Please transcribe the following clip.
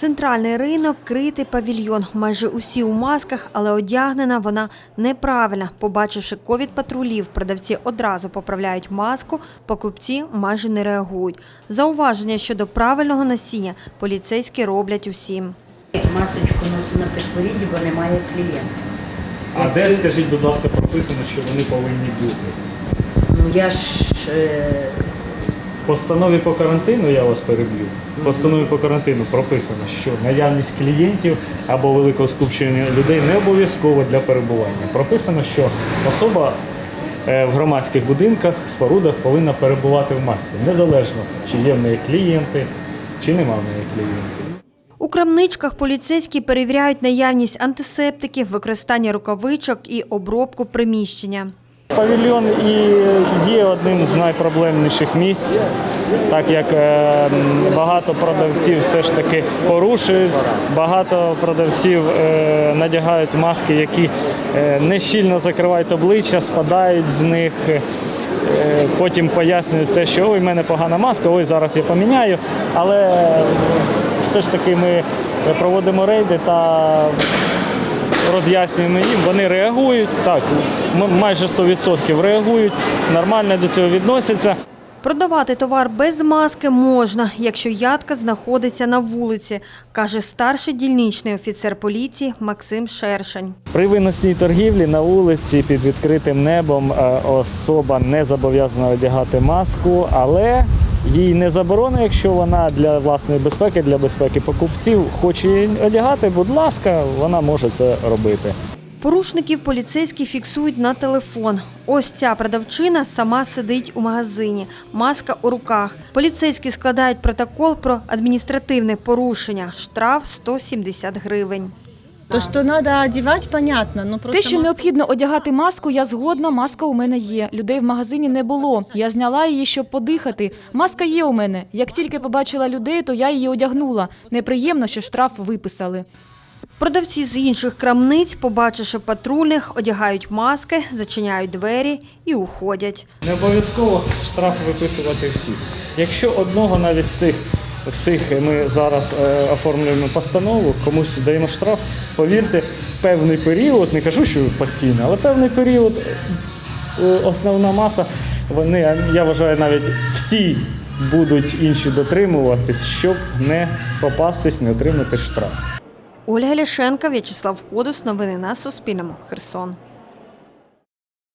Центральний ринок критий павільйон. Майже усі у масках, але одягнена вона неправильно. Побачивши ковід-патрулів, продавці одразу поправляють маску, покупці майже не реагують. Зауваження щодо правильного носіння поліцейські роблять усім. Масочку носу на підборідді, бо немає клієнта. А де, скажіть, будь ласка, прописано, що вони повинні бути? Ну я ж е, постанові по карантину, я вас переб'ю. В постанові по карантину прописано, що наявність клієнтів або великого скупчення людей не обов'язково для перебування. Прописано, що особа е, в громадських будинках, спорудах повинна перебувати в масці, незалежно, чи є в неї клієнти, чи нема в неї клієнтів. У крамничках поліцейські перевіряють наявність антисептиків, використання рукавичок і обробку приміщення. Павільйон і є одним з найпроблемніших місць, так як е, багато продавців все ж таки порушують, багато продавців е, надягають маски, які е, не щільно закривають обличчя, спадають з них. Потім пояснюють те, що ой, в мене погана маска, ой, зараз я поміняю. Але все ж таки ми проводимо рейди та роз'яснюємо їм, вони реагують. Так, майже 100% реагують, нормально до цього відносяться. Продавати товар без маски можна, якщо ядка знаходиться на вулиці, каже старший дільничний офіцер поліції Максим Шершень. При виносній торгівлі на вулиці під відкритим небом е, особа не зобов'язана одягати маску, але їй не заборонено, якщо вона для власної безпеки, для безпеки покупців хоче одягати, будь ласка, вона може це робити. Порушників поліцейські фіксують на телефон. Ось ця продавчина сама сидить у магазині, маска у руках. Поліцейські складають протокол про адміністративне порушення. Штраф 170 гривень. То, что надо одевать, понятно, но просто Те, що необхідно одягати маску, я згодна. Маска у мене є. Людей в магазині не було. Я зняла її, щоб подихати. Маска є у мене. Як тільки побачила людей, то я її одягнула. Неприємно, що штраф виписали. Продавці з інших крамниць, побачивши патрульних, одягають маски, зачиняють двері і уходять. Не обов'язково штраф виписувати всіх. Якщо одного навіть з цих, з цих ми зараз е, оформлюємо постанову, комусь даємо штраф, повірте, певний період, не кажу, що постійно, але певний період, е, основна маса, вони, я вважаю, навіть всі будуть інші дотримуватись, щоб не попастись, не отримати штраф. Ольга Ляшенка, В'ячеслав Ходус. Новини на Суспільному. Херсон.